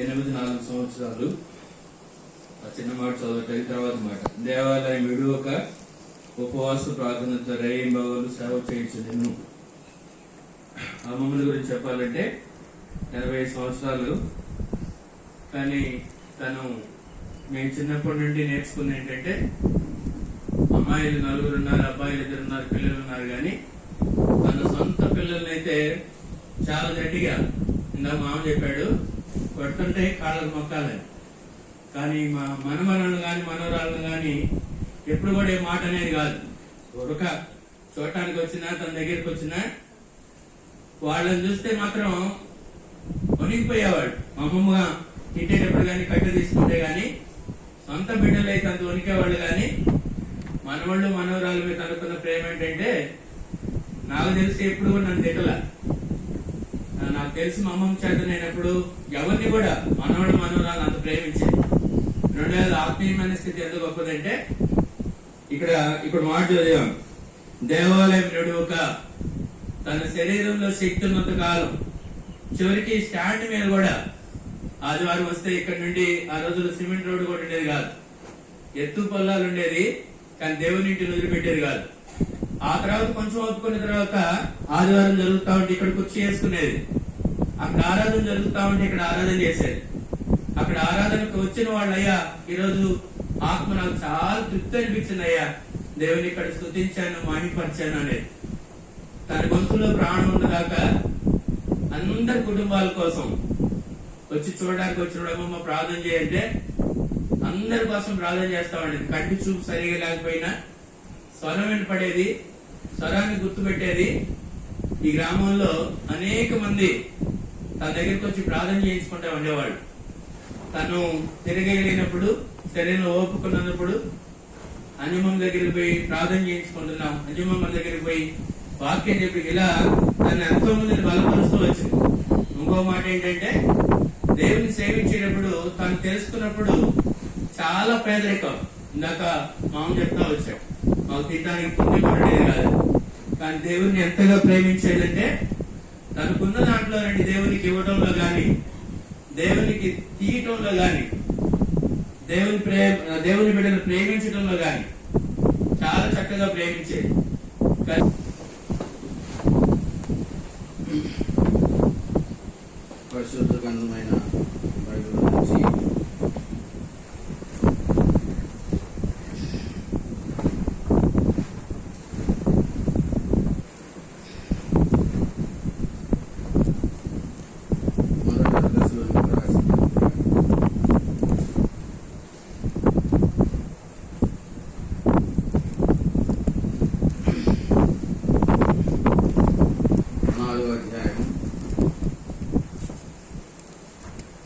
ఎనిమిది నాలుగు సంవత్సరాలు. ఆ చిన్న మాట చదవటం తర్వాత మాట. దేవాలయం విడువక ఉపవాస ప్రార్థనతో రేయింబవలు సేవ చేయించలేను. ఆ మమ్మల్ని గురించి చెప్పాలంటే ఎనభై సంవత్సరాలు. కానీ తను మేము చిన్నప్పటి నుండి నేర్చుకుంది ఏంటంటే అమ్మాయిలు నలుగురు ఉన్నారు అబ్బాయిలు ఇద్దరు ఉన్నారు పిల్లలు ఉన్నారు కానీ తన సొంత పిల్లల్నైతే చాలా గట్టిగా ఇందా మామ చెప్పాడు కొడుతుంటే కాళ్ళకు మొక్కాలని కానీ మా మనమరాలను కానీ మనవరాలను కానీ ఎప్పుడు కూడా ఏ మాట అనేది కాదు. ఉరక చూడటానికి వచ్చినా తన దగ్గరికి వచ్చినా వాళ్ళని చూస్తే మాత్రం వణికిపోయేవాడు మా అమ్మమ్మ తిట్టేటప్పుడు కానీ కట్ట తీసుకుంటే కానీ సొంత బిడ్డలు అయితే అంత వణికేవాళ్ళు కానీ మనవాళ్ళు మనవరాలు మీద అనుకున్న ప్రేమ ఏంటంటే నాకు తెలిసి ఎప్పుడు కూడా నన్ను తిట్టలా. నాకు తెలిసి మా అమ్మమ్మ చేత నేనప్పుడు ఎవరిని కూడా మనవాడు మనవరాలు అంత ప్రేమించేది రెండేది ఆత్మీయమైన స్థితి ఎంత గొప్పదంటే ఇక్కడ ఇప్పుడు మాట చదివాం. దేవాలయం నడువుక తన శరీరంలో శక్తి ఉన్నంత కాలం. చివరికి స్టాండ్ మీద కూడా ఆదివారం వస్తే ఇక్కడ నుండి ఆ రోజుల్లో సిమెంట్ రోడ్డు కూడా ఉండేది కాదు. ఎత్తు పొలాలు ఉండేది కానీ దేవుని ఇంటిని వదిలిపెట్టేది కాదు. ఆ తర్వాత కొంచెం ఒప్పుకున్న తర్వాత ఆదివారం జరుగుతా ఉంటే ఇక్కడ కుర్చీ వేసుకునేది అక్కడ ఆరాధన జరుగుతా ఉంటే ఇక్కడ ఆరాధన చేసేది అక్కడ ఆరాధనకు వచ్చిన వాళ్ళు అయ్యా ఈరోజు ఆత్మ నాకు చాలా తృప్తి అనిపించింది అయ్యా. దేవుని ఇక్కడ స్థుతించాను మహిమపరిచాను అనేది. తన గొంతులో ప్రాణం ఉన్నదాకా అందరి కుటుంబాల కోసం వచ్చి చూడడానికి వచ్చిన ప్రార్థన చేయంటే అందరి కోసం ప్రార్థన చేస్తామండి. కంటి చూపు సరిగా లేకపోయినా స్వరం వినపడేది స్వరాన్ని గుర్తుపెట్టేది. ఈ గ్రామంలో అనేక మంది తన దగ్గరికి వచ్చి ప్రార్థన చేయించుకుంటా ఉండేవాడు. తను తిరగలేనప్పుడు శరీరం ఓపుకున్నప్పుడు అంజమమ్మ దగ్గరికి పోయి ప్రార్థన చేయించుకుంటున్నాం. అంజమమ్మ దగ్గరికి పోయి వాక్యం చెప్పి ఇలా తను ఎంతో మందిని బలపరుస్తూ వచ్చింది. ఇంకో మాట ఏంటంటే దేవుని సేవించేటప్పుడు తను తెలుసుకున్నప్పుడు చాలా పేదరికం. ఇందాక మామ చెప్తా వచ్చాం మాకు తినడానికి పుణ్యం పడేది కాదు. కానీ దేవుణ్ణి ఎంతగా ప్రేమించాలంటే తనకున్న దాంట్లో రండి దేవునికి ఇవ్వటంలో గాని దేవునికి తీయటంలో గాని దేవుని ప్రేమ దేవుని బిడ్డను ప్రేమించడంలో గాని చాలా చక్కగా ప్రేమించేది. కానీ పరిశుద్ధ గ్రంథమైన బైబిల్ నుంచి మొదటి దశలోనికి రాసిన నాలుగో అధ్యాయం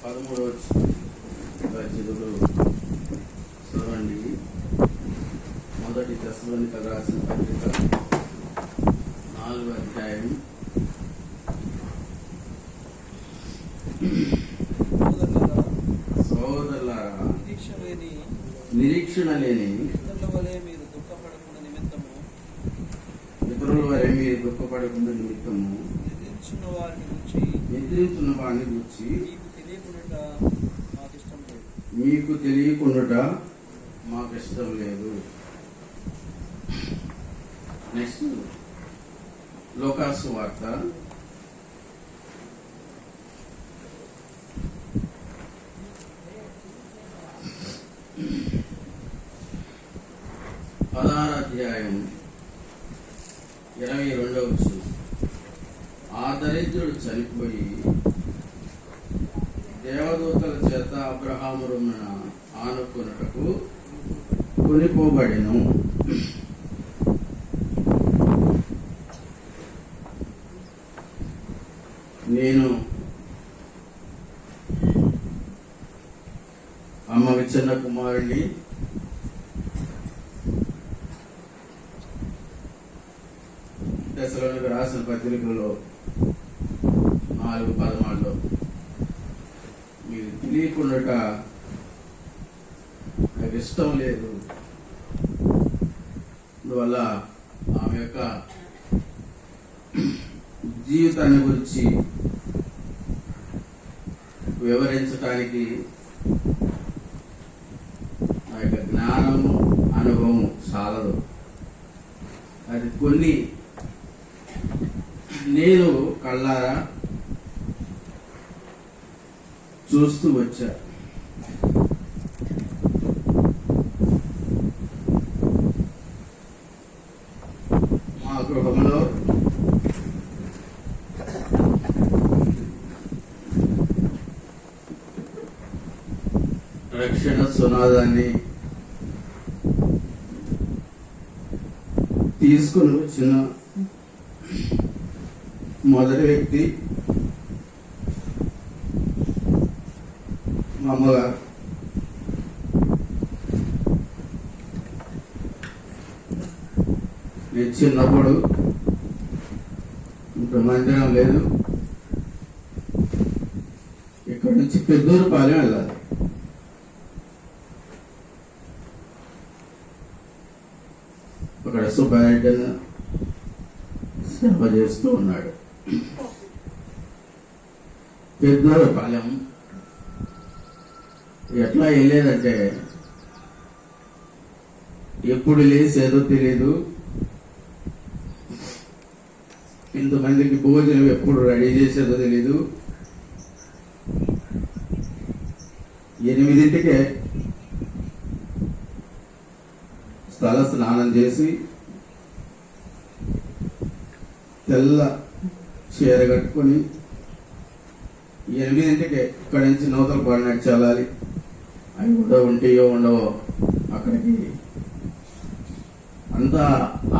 పదమూడవ రచనలు చదవండి మొదటి దశలోనికి రాసిన పత్రిక నాలుగో అధ్యాయం సోదరులారా దీక్ష లేని నిరీక్షణ లేని ఇతరుల వలె మీరు దుఃఖపడకుండా నిమిత్తము ఇతరుల వారి మీరు దుఃఖపడకుండా నిమిత్తము నిద్రించున్న వారిని గురించి నిద్రించున్న వారిని గురించి మీకు తెలియకుండా మాకు ఇష్టం లేదు మీకు తెలియకుండాట మాకు ఇష్టం లేదు. నెక్స్ట్ లోకాసు వార్త. చిన్న కుమారుణ్ణి కుమారుని దశలోనికి రాసిన పత్రికలో నాలుగు పదమాల్లో మీరు తెలియకుండాట నాకు ఇష్టం లేదు. అందువల్ల ఆమె యొక్క జీవితాన్ని గురించి వివరించటానికి ఆ యొక్క జ్ఞానము అనుభవం చాలదు. అది కొన్ని నేను కళ్ళారా చూస్తూ వచ్చా మా గృహంలో రక్షణ సునాదాన్ని తీసుకుని వచ్చిన మొదటి వ్యక్తి మా అమ్మగారు. నేను చిన్నప్పుడు ఇప్పుడు మందిరం లేదు. ఇక్కడ నుంచి పెద్దూరు పాలెం వెళ్ళాలి అక్కడ సుబ్బారెడ్డి వర్తింపజేస్తూ చేస్తూ ఉన్నాడు. పెద్దూరు పాలెం ఎట్లా వెళ్ళేదంటే ఎప్పుడు లేసేదో తెలియదు ఇంతమందికి భోజనం ఎప్పుడు రెడీ చేసేదో తెలీదు. ఎనిమిదింటికే స్థల స్నానం చేసి తెల్ల చీర కట్టుకొని ఎనిమిదింటికి ఇక్కడి నుంచి నూతల పాడు నడిచాలి అవి కూడా ఉంటాయో ఉండవో అక్కడికి అంత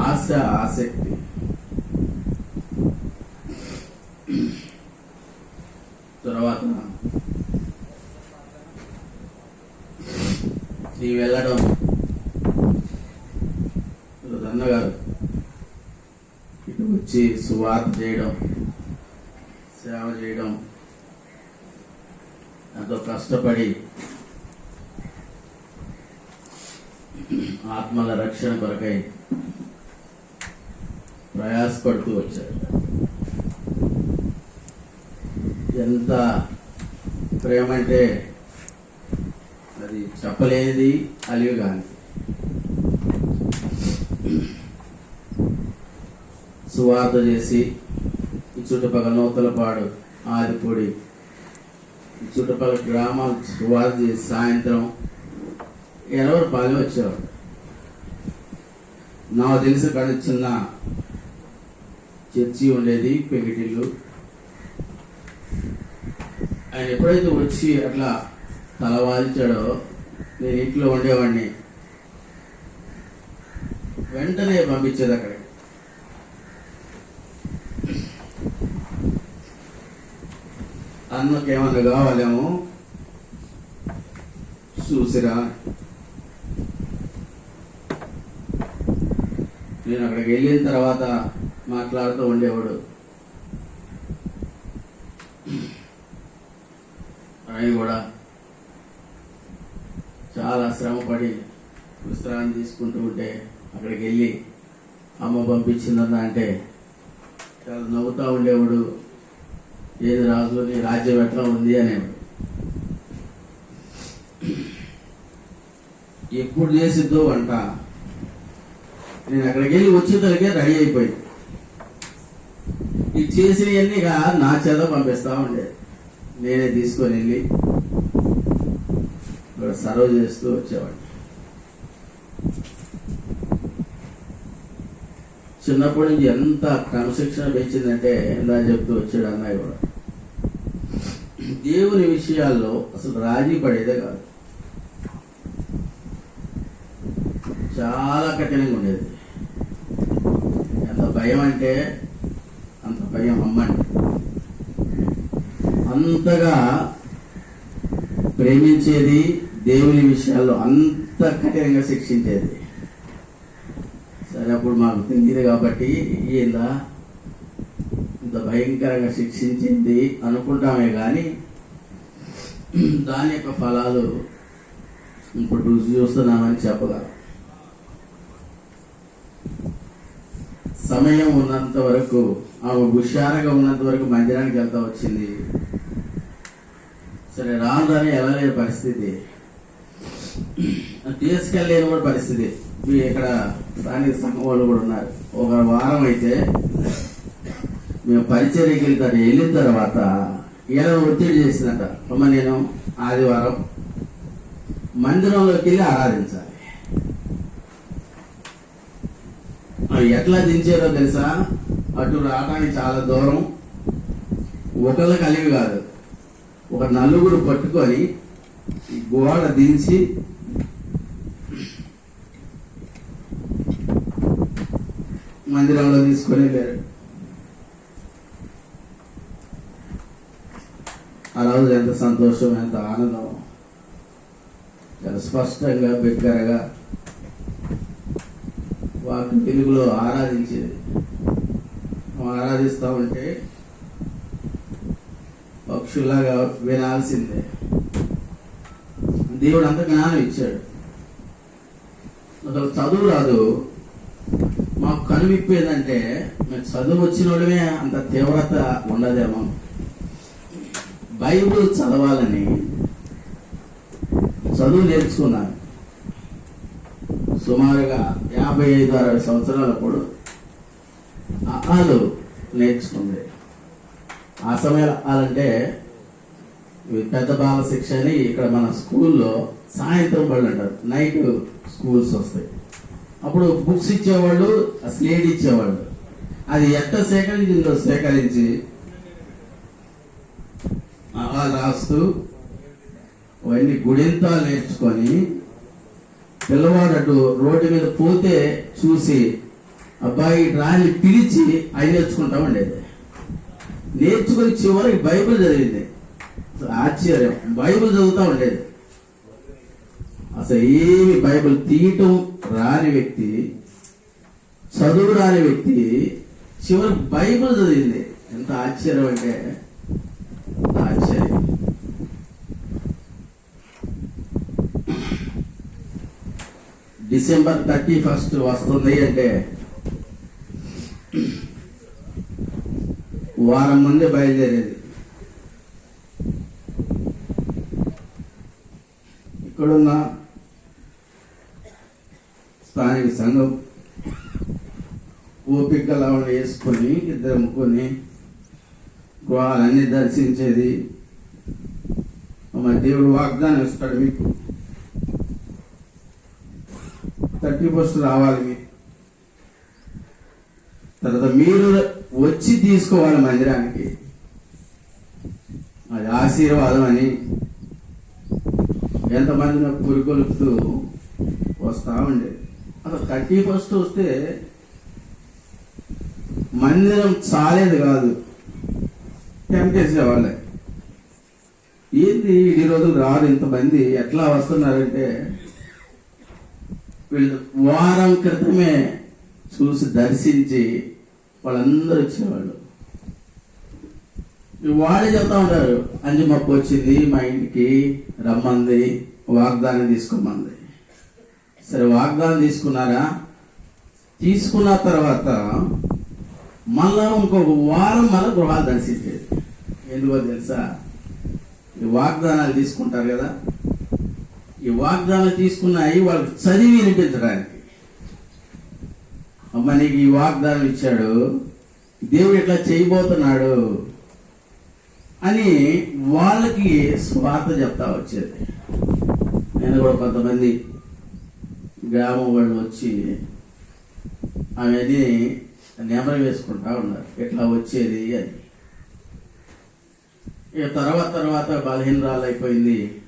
ఆశ ఆసక్తి. తర్వాత ఈ వెళ్ళడం అన్నగారు ఇటు వచ్చి సువార్త చేయడం సేవ చేయడం ఎంతో కష్టపడి ఆత్మల రక్షణ కొరకై ప్రయాసపడుతూ వచ్చారు. ఎంత ప్రేమ అంటే అది చెప్పలేనిది అలివి కానీ సువార్త చేసి ఈ చుట్టుపక్కల నూతలపాడు ఆదిపూడి ఈ చుట్టుపక్కల గ్రామాలు సువార్త చేసి సాయంత్రం ఎనవరు పాలెం వచ్చేవాడు నాకు తెలిసి కానీ చిన్న చర్చి ఉండేది పెగిటిల్లు ఆయన ఎప్పుడైతే వచ్చి అట్లా తలవాల్చాడో నేను ఇంట్లో ఉండేవాడిని. వెంటనే పంపించేది అక్కడ. అన్నకి ఏమన్నా కావాలేమో? చూసిరా. నేను అక్కడికి వెళ్ళిన తర్వాత మాట్లాడుతూ ఉండేవాడు. ఆయన కూడా చాలా శ్రమపడి విశ్రాంతి తీసుకుంటూ ఉంటే అక్కడికి వెళ్ళి అమ్మ పంపించిందన్న అంటే చాలా నవ్వుతూ ఉండేవాడు. ఏది రాజు నీ రాజ్యం ఎట్లా ఉంది అనేవాడు ఎప్పుడు చేసిద్దో వంట. నేను అక్కడికి వెళ్ళి వచ్చేసరికి రెడీ అయిపోయి. ఇది చేసినవన్నీ నా చేత పంపిస్తా ఉండేది. నేనే తీసుకొని వెళ్ళి ఇక్కడ సర్వ్ చేస్తూ వచ్చేవాడిని. చిన్నప్పటి నుంచి ఎంత క్రమశిక్షణ పెంచిందంటే ఇందా చెప్తూ వచ్చాడు అన్నయ్య కూడా. దేవుని విషయాల్లో అసలు రాజీ పడేదే కాదు. చాలా కఠినంగా ఉండేది. ఎంత భయం అంటే అంత భయం అమ్మండి అంతగా ప్రేమించేది దేవుని విషయాల్లో అంత కఠినంగా శిక్షించేది. అప్పుడు మాకు తెలియదు కాబట్టి ఇలా ఇంత భయంకరంగా శిక్షించింది అనుకుంటామే కానీ దాని యొక్క ఫలాలు ఇప్పుడు రుచి చూస్తున్నామని చెప్పగలం. సమయం ఉన్నంత వరకు ఆమె హుషారుగా ఉన్నంత వరకు మందిరానికి వెళ్తా వచ్చింది. సరే రాను రాని వెళ్ళలేని పరిస్థితి. తీసుకెళ్ళలేని కూడా పరిస్థితి. ఇక్కడ స్థానిక సంఘం వాళ్ళు కూడా ఉన్నారు. ఒక వారం అయితే మేము పరిచర్యకి వెళ్తారు. వెళ్ళిన తర్వాత ఏదో ఒత్తిడి చేసినట్ట అమ్మ నేను ఆదివారం మందిరంలోకి వెళ్ళి ఆరాధించాలి. అవి ఎట్లా దించారో తెలుసా? అటు రావడానికి చాలా దూరం ఒకళ్ళు కలిగి కాదు. ఒక నలుగురు పట్టుకొని గోడ దించి మందిరంలో తీసుకొని వెళ్ళారు ఆ రోజు ఎంత సంతోషం ఎంత ఆనందం. చాలా స్పష్టంగా బిగ్గరగా వాటి తెలుగులో ఆరాధించేది. ఆరాధిస్తూ ఉంటే పక్షుల్లాగా వినాల్సిందే. దేవుడు అంత జ్ఞానం ఇచ్చాడు. అసలు చదువు రాదు. మాకు కనువిప్పేదంటే మేము చదువు వచ్చిన వాళ్ళమే అంత తీవ్రత ఉండదేమో. బైబిల్ చదవాలని చదువు నేర్చుకున్నాను సుమారుగా యాభై ఐదు అరవై సంవత్సరాలప్పుడు అహాలు నేర్చుకుంది. ఆ సమయం అంటే పెద్ద బాల శిక్ష అని ఇక్కడ మన స్కూల్లో సాయంత్రం పళ్ళు అంటారు. నైట్ స్కూల్స్ వస్తాయి. అప్పుడు బుక్స్ ఇచ్చేవాళ్ళు స్లేట్ ఇచ్చేవాళ్ళు. అది ఎట్ట సేకరించిందో సేకరించి అలా రాస్తూ అవన్నీ గుడింతా నేర్చుకొని పిల్లవాడు అటు రోడ్డు మీద పోతే చూసి అబ్బాయి రాని పిలిచి అవి నేర్చుకుంటా ఉండేది. నేర్చుకుని చివరికి బైబిల్ చదివింది. ఆశ్చర్యం. బైబిల్ చదువుతూ ఉండేది. అసలు ఏమి బైబిల్ తీయటం రాని వ్యక్తి చదువు రాని వ్యక్తి చివరికి బైబిల్ చదివింది. ఎంత ఆశ్చర్యం అంటే ఆశ్చర్యం. డిసెంబర్ థర్టీ ఫస్ట్ వస్తుంది అంటే వారం ముందే బయలుదేరేది. ఇక్కడున్న స్థానిక సంఘం ఓపిక లావణ వేసుకొని ఇద్దరు ముక్కుని గృహాలన్నీ దర్శించేది. మరి దేవుడు వాగ్దానం ఇస్తాడు మీకు. థర్టీ ఫస్ట్ రావాలి మీకు. తర్వాత మీరు వచ్చి తీసుకోవాలి మందిరానికి. అది ఆశీర్వాదం అని ఎంతమంది నాకు పురికొలుపుతూ వస్తా ఉండేది. అసలు థర్టీ ఫస్ట్ వస్తే మందిరం చాలేదు కాదు. టెంపేసే వాళ్ళే. ఏంది ఈ రోజులు రారు ఇంతమంది? ఎట్లా వస్తున్నారంటే వీళ్ళు వారం క్రితమే చూసి దర్శించి వాళ్ళందరూ వచ్చేవాళ్ళు. వాళ్ళే చెప్తా ఉంటారు అంజమప్పు వచ్చింది మా ఇంటికి రమ్మంది వాగ్దానం తీసుకోమంది. సరే వాగ్దానం తీసుకున్నారా? తీసుకున్న తర్వాత మళ్ళా ఇంకొక వారం మళ్ళీ గృహాలు దర్శించేది. ఎందుకో తెలుసా? ఈ వాగ్దానాలు తీసుకుంటారు కదా. ఈ వాగ్దానాలు తీసుకున్నాయి వాళ్ళకి చదివి వినిపించడానికి. అమ్మ నీకు ఈ వాగ్దానం ఇచ్చాడు. దేవుడు ఇట్లా చేయబోతున్నాడు అని వాళ్ళకి స్వార్థ చెప్తా వచ్చేది. నేను కూడా కొంతమంది గ్రామం వాళ్ళు వచ్చి అవన్నీ నెమరు వేసుకుంటా ఉన్నారు. ఎట్లా వచ్చేది అని. ఇక తర్వాత తర్వాత బలహీనరాలు అయిపోయింది.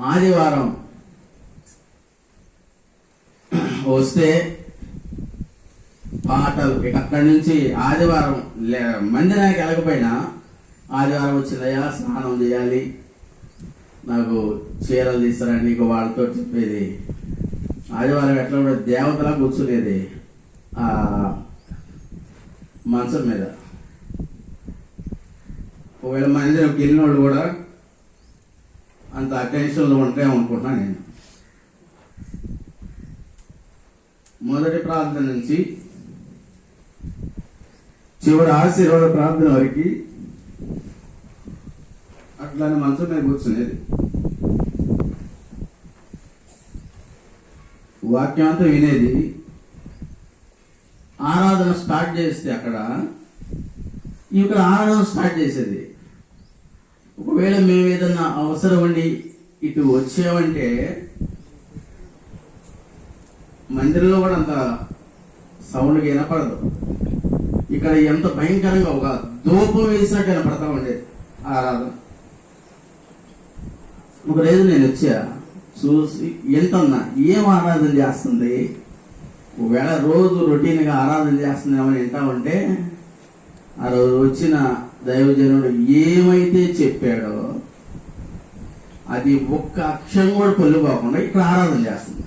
ఆదివారం వస్తే పాటలు ఇక అక్కడి నుంచి ఆదివారం లే- మందిరానికి వెళ్ళకపోయినా ఆదివారం వచ్చిందయ్యా స్నానం చేయాలి. నాకు చీరలు తీస్తారని నీకు వాళ్ళతో చెప్పేది. ఆదివారం ఎట్లా కూడా దేవతలా కూర్చునేది ఆ మంచం మీద. ఒకవేళ మందిరంకి వెళ్ళిన వాళ్ళు కూడా అంత అటెన్షన్లో ఉంటాయేమో అనుకుంటున్నాను నేను. మొదటి ప్రార్థన నుంచి చివరి ఆశీర్వాద ప్రార్థన వరకు అట్లానే మంచం మీద కూర్చునేది. వాక్యం అంతా వినేది. ఆరాధన స్టార్ట్ చేస్తే అక్కడ ఇక్కడ ఆరాధన స్టార్ట్ చేసేది. ఒకవేళ మేము ఏదన్నా అవసరం ఉండి ఇటు వచ్చామంటే మందిరంలో కూడా అంత సౌండ్గా వినపడదు. ఇక్కడ ఎంత భయంకరంగా ఒక దూపం వేసినట్టు వినపడతా ఉండేది ఆరాధన. ఒక రోజు నేను వచ్చా చూసి ఎంతన్నా ఏం ఆరాధన చేస్తుంది? ఒకవేళ రోజు రొటీన్గా ఆరాధన చేస్తుందేమని వింటా ఉంటే ఆ రోజు వచ్చిన దైవజనుడు ఏమైతే చెప్పాడో అది ఒక్క అక్షరం కూడా పొల్లిపోకుండా ఇక్కడ ఆరాధన చేస్తుంది.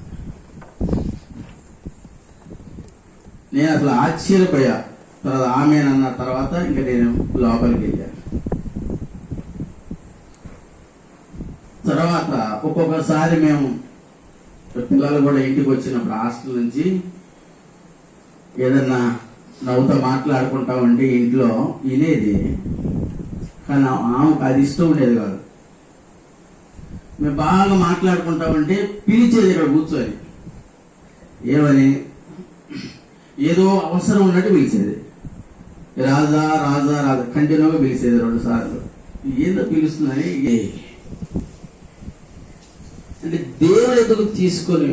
నేను అసలు ఆశ్చర్యపోయా. తర్వాత ఆమె అన్న తర్వాత ఇంకా నేను లోపలికి వెళ్ళాను. తర్వాత ఒక్కొక్కసారి మేము పిల్లలు కూడా ఇంటికి వచ్చినప్పుడు హాస్టల్ నుంచి ఏదన్నా నవ్వుతో మాట్లాడుకుంటా ఉండి ఇంట్లో వినేది. కానీ ఆమెకు అది ఇష్టం ఉండేది కాదు. మేము బాగా మాట్లాడుకుంటా ఉంటే పిలిచేది ఇక్కడ కూర్చొని. ఏమని? ఏదో అవసరం ఉన్నట్టు పిలిచేది. రాజా రాజా రాజా కంటిన్యూగా పిలిచేది రెండు సార్లు. ఏదో పిలుస్తుందని ఏ. అంటే దేవుని ఎందుకు తీసుకొని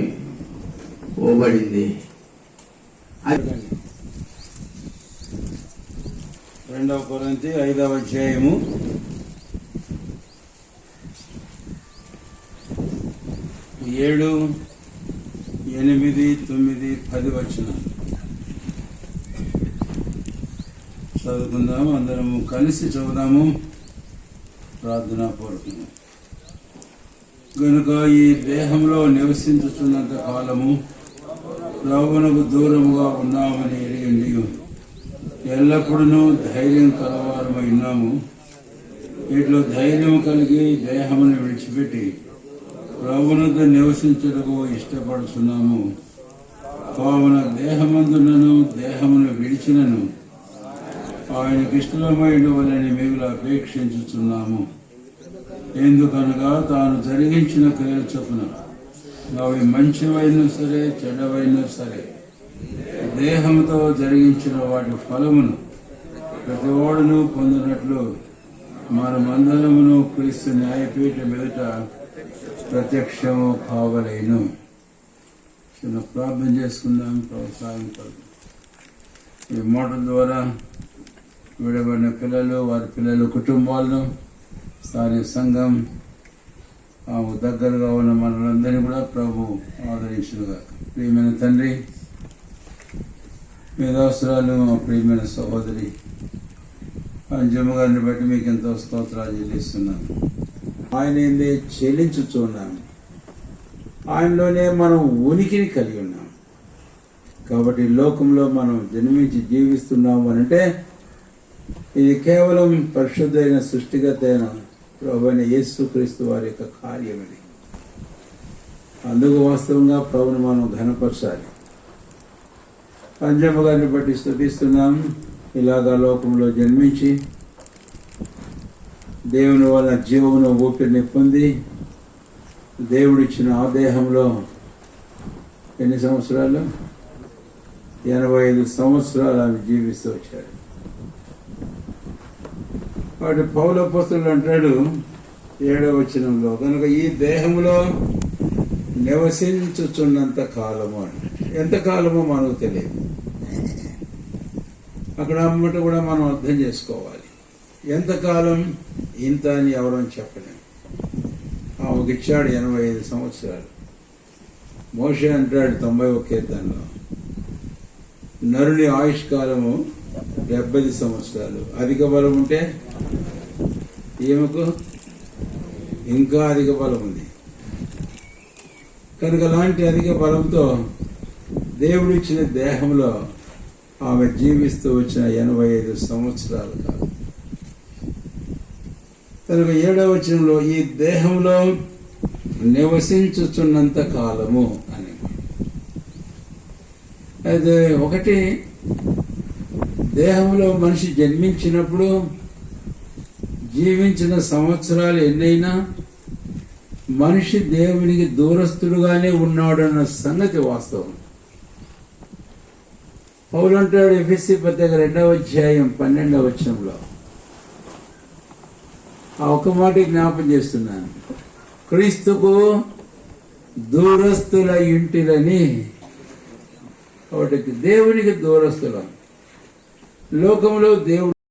పోబడింది? రెండవ కొరంతి ఐదవ అధ్యాయము. ఏడు ఎనిమిది తొమ్మిది పది వచ్చిన చదువుకుందాము అందరము కలిసి చదువుదాము. ప్రార్థనా పూర్వకంగా గనుక ఈ దేహంలో నివసించుతున్నంత కాలము రావణకు దూరముగా ఉన్నామని ఎరిగింది. ఎల్లప్పుడూ ధైర్యం కలవారమై ఉన్నాము. వీటిలో ధైర్యం కలిగి దేహమును విడిచిపెట్టి ప్రభునతో నివసించుటకు ఇష్టపడుతున్నాము కావున దేహమందునను దేహమును విడిచినను ఆయనకి ఇష్టమైన వలని మిగులు అపేక్షించుతున్నాము ఎందుకనగా తాను జరిగించిన క్రియలు చొప్పున. అవి మంచివైనా సరే చెడ్డవైనా సరే దేహంతో జరిగించిన వాటి ఫలమును ప్రతి ఓడును పొందినట్లు మనమందరమును క్రీస్తు న్యాయపీఠ మీదట ప్రత్యక్షము కావలేను. చిన్న ప్రార్థన చేసుకుందాం ప్రోత్సాహం ఈ మోటార్ ద్వారా విడబడిన పిల్లలు వారి పిల్లల కుటుంబాలను స్థానిక సంఘం ఆమె దగ్గరగా ఉన్న మనలందరినీ కూడా ప్రభు ఆదరించుగా ప్రియమైన తండ్రి మేధావసరాలు మా ప్రియమైన సహోదరి అంజమ్మ గారిని బట్టి మీకు ఎంతో స్తోత్రాలు చెల్లిస్తున్నాను. ఆయన ఏందే చెల్లించుచున్నాను ఆయనలోనే మనం ఉనికిని కలిగి ఉన్నాం కాబట్టి లోకంలో మనం జన్మించి జీవిస్తున్నాము అంటే ఇది కేవలం పరిశుద్ధైన సృష్టిగత అయిన ప్రభు అయిన యేసుక్రీస్తు వారి యొక్క కార్యం ఇది. అందుకు వాస్తవంగా ప్రభుని మనం ఘనపరచాలి. అంజమ్మ గారిని బట్టి స్థుతిస్తున్నాం. ఇలాగా లోకంలో జన్మించి దేవుని వల్ల జీవమును ఊపిరిని పొంది దేవుడిచ్చిన ఆ దేహంలో ఎన్ని సంవత్సరాలు? ఎనభై ఐదు సంవత్సరాలు ఆమె జీవిస్తూ వచ్చారు. వాటి పౌల పుస్తకులు అంటాడు ఏడవ వచనంలో కనుక ఈ దేహంలో నివసించుచున్నంత కాలము అంటాడు ఎంత కాలమో మనకు తెలియదు. అక్కడ అమ్మట కూడా మనం అర్థం చేసుకోవాలి. ఎంతకాలం ఇంత అని ఎవరని చెప్పలేము ఆమెకు ఇచ్చాడు ఎనభై ఐదు సంవత్సరాలు. మోషే అంటాడు తొంభై ఒక కీర్తనలో నరుని ఆయుష్ కాలము డెబ్బై సంవత్సరాలు. అధిక బలం ఉంటే ఈమెకు ఇంకా అధిక బలం ఉంది. కనుక అలాంటి అధిక బలంతో దేవుడు ఇచ్చిన దేహంలో ఆమె జీవిస్తూ వచ్చిన ఎనభై ఐదు సంవత్సరాలు కాదు. కనుక ఏడవ వచనంలో ఈ దేహంలో నివసించుచున్నంత కాలము అని. అయితే ఒకటి దేహంలో మనిషి జన్మించినప్పుడు జీవించిన సంవత్సరాలు ఎన్నైనా మనిషి దేవునికి దూరస్తుడుగానే ఉన్నాడన్న సంగతి వాస్తవం. పౌరంటాడు ఎఫ్ఎస్సి పత్రిక రెండవ అధ్యాయం పన్నెండవ వచనంలో. ఆ ఒక మాట జ్ఞాపం చేస్తున్నాను. క్రీస్తుకు దూరస్తుల ఇంటిలని కాబట్టి దేవునికి దూరస్తులం లోకంలో దేవుడు